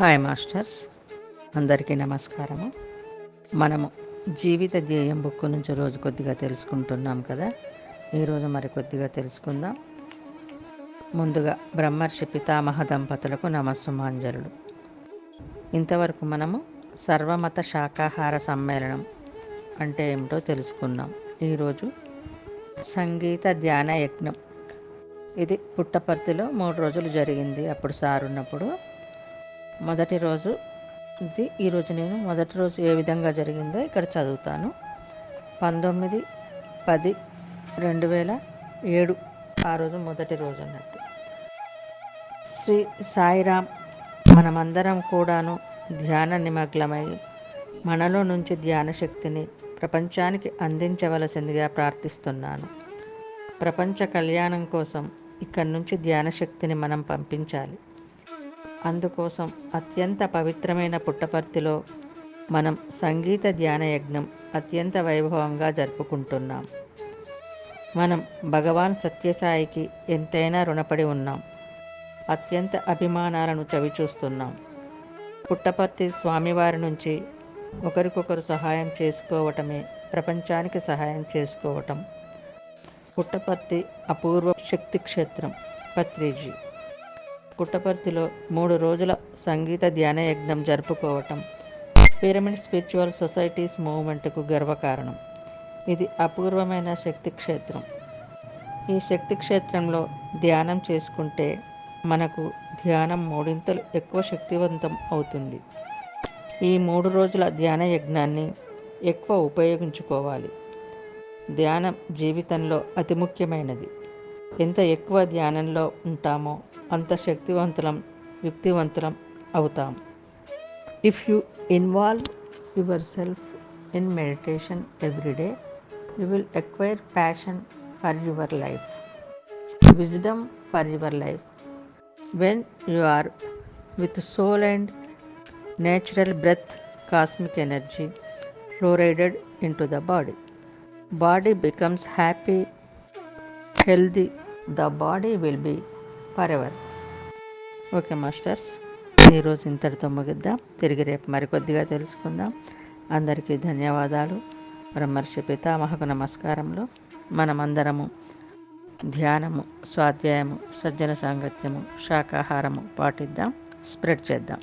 Hi masters అందరికీ నమస్కారము. మనము జీవిత ధ్యేయం బుక్ నుంచి రోజు కొద్దిగా తెలుసుకుంటున్నాం కదా. ఈరోజు మరి కొద్దిగా తెలుసుకుందాం. ముందుగా బ్రహ్మర్షి పితామహ దంపతులకు నమస్సుమాంజలుడు ఇంతవరకు మనము సర్వమత శాకాహార సమ్మేళనం అంటే ఏమిటో తెలుసుకున్నాం. ఈరోజు సంగీత ధ్యాన యజ్ఞం. ఇది పుట్టపర్తిలో మూడు రోజులు జరిగింది. అప్పుడు సార్ ఉన్నప్పుడు మొదటి రోజు ఇది. ఈరోజు నేను మొదటి రోజు ఏ విధంగా జరిగిందో ఇక్కడ చదువుతాను. పంతొమ్మిది పది రెండు వేల ఏడు. ఆ రోజు మొదటి రోజు అన్నట్టు. శ్రీ సాయిరామ్ మనమందరం కూడాను ధ్యాన నిమగ్నమై మనలో నుంచి ధ్యాన శక్తిని ప్రపంచానికి అందించవలసిందిగా ప్రార్థిస్తున్నాను. ప్రపంచ కళ్యాణం కోసం ఇక్కడి నుంచి ధ్యాన శక్తిని మనం పంపించాలి. అందుకోసం అత్యంత పవిత్రమైన పుట్టపర్తిలో మనం సంగీత ధ్యాన యజ్ఞం అత్యంత వైభవంగా జరుపుకుంటున్నాం. మనం భగవాన్ సత్యసాయికి ఎంతైనా రుణపడి ఉన్నాం. అత్యంత అభిమానాలను చవిచూస్తున్నాం. పుట్టపర్తి స్వామివారి నుంచి ఒకరికొకరు సహాయం చేసుకోవటమే ప్రపంచానికి సహాయం చేసుకోవటం. పుట్టపర్తి అపూర్వ శక్తి క్షేత్రం పత్రిజీ. పుట్టపర్తిలో మూడు రోజుల సంగీత ధ్యాన యజ్ఞం జరుపుకోవటం. పిరమిడ్ స్పిరిచువల్ సొసైటీస్ మూవ్మెంట్కు గర్వకారణం. ఇది అపూర్వమైన శక్తి క్షేత్రం. ఈ శక్తి క్షేత్రంలో ధ్యానం చేసుకుంటే మనకు ధ్యానం మూడింతలు ఎక్కువ శక్తివంతం అవుతుంది. ఈ మూడు రోజుల ధ్యాన యజ్ఞాన్ని ఎక్కువ ఉపయోగించుకోవాలి. ధ్యానం జీవితంలో అతి ముఖ్యమైనది. ఎంత ఎక్కువ ధ్యానంలో ఉంటామో అంత శక్తివంతులం యుక్తివంతులం అవుతాం. If you involve yourself in meditation everyday you will acquire passion for your life wisdom for your life when you are with soul and natural breath cosmic energy fluoridated in to the body body becomes happy healthy the body will be forever okay masters ఈరోజు ఇంతటితో ముగిద్దాం. తిరిగి రేపు మరికొద్దిగా తెలుసుకుందాం. అందరికీ ధన్యవాదాలు. బ్రహ్మర్షి పితామహకు నమస్కారంలో మనమందరము ధ్యానము స్వాధ్యాయము సజ్జన సాంగత్యము శాకాహారము పాటిద్దాం. స్ప్రెడ్ చేద్దాం.